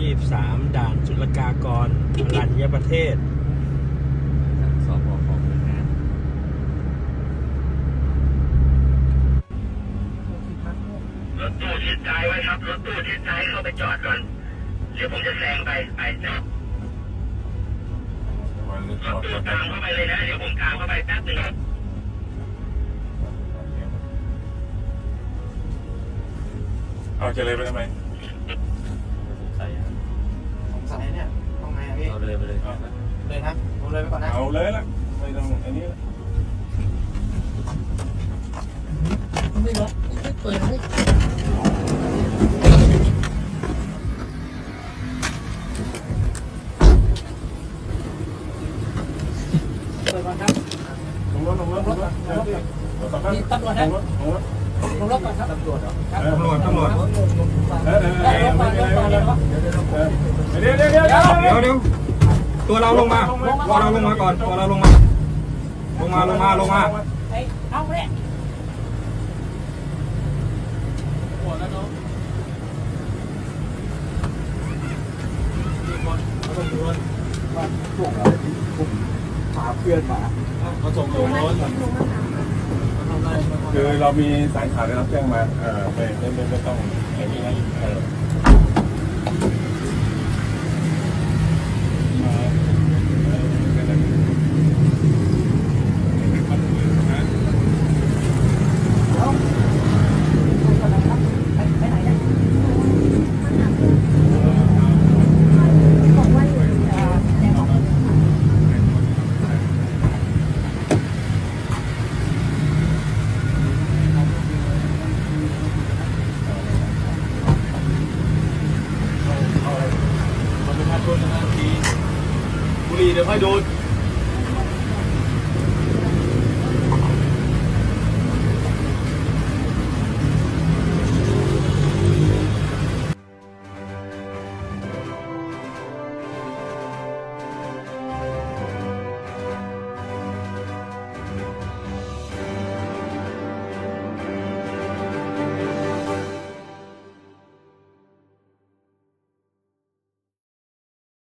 23 ด่านจุลกากรอรัญญประเทศสอบของของงานรถตู้ชิดซ้ายไว้ครับ รถตู้ชิดซ้ายเข้าไปจอดก่อน เดี๋ยวผมจะแซงไป ไปจอดรถตู้ตามเข้าไปเลยนะ เดี๋ยวผมตามเข้าไปแป๊บหนึงครับเอาจะเลยไปทำไม เอาเลยนะผมเลยไปก่อนนะเอาเลยละไม่ต้องอันนี้ละไม่ล็อกไม่เปิดให้เปิดก่อนครับลงรถลงรถลงรถเดี๋ยวดิเดี๋ยวสักพักนี่ตำรวจนะลงรถลงรถลงรถก่อนครับตำรวจเหรอครับตำรวจตำรวจเออเออเอได้อรถมาไม่รเป็นถไรมาไม่เลเป็ยนไรวะเดี๋ยวเดี๋ยวเดี๋ยวเดี๋ยวเดี๋ยวเดี๋ยว ตัวเราลงมาตัวเราลงมาก่อนตัวเราลงมา ลงมาลงมาลงมาไอ้ยเอาเนี่ยหัวแล้วเนาะมีคนเขาส่งโดนพาเพื่อนมาเขาส่งโดนทำอะไรมาคือเรามีสายข่าวได้รับแจ้งมาเออไม่ไม่ไม่ไม่ต้องไอ้นี่นะเออมาเออนั่นแหละมันนะ ไปไหนเนี่ย บอกว่าอยู่เอ่อในห้อง มันเป็นการชนนะทีบุรีเดี๋ยวค่อยโด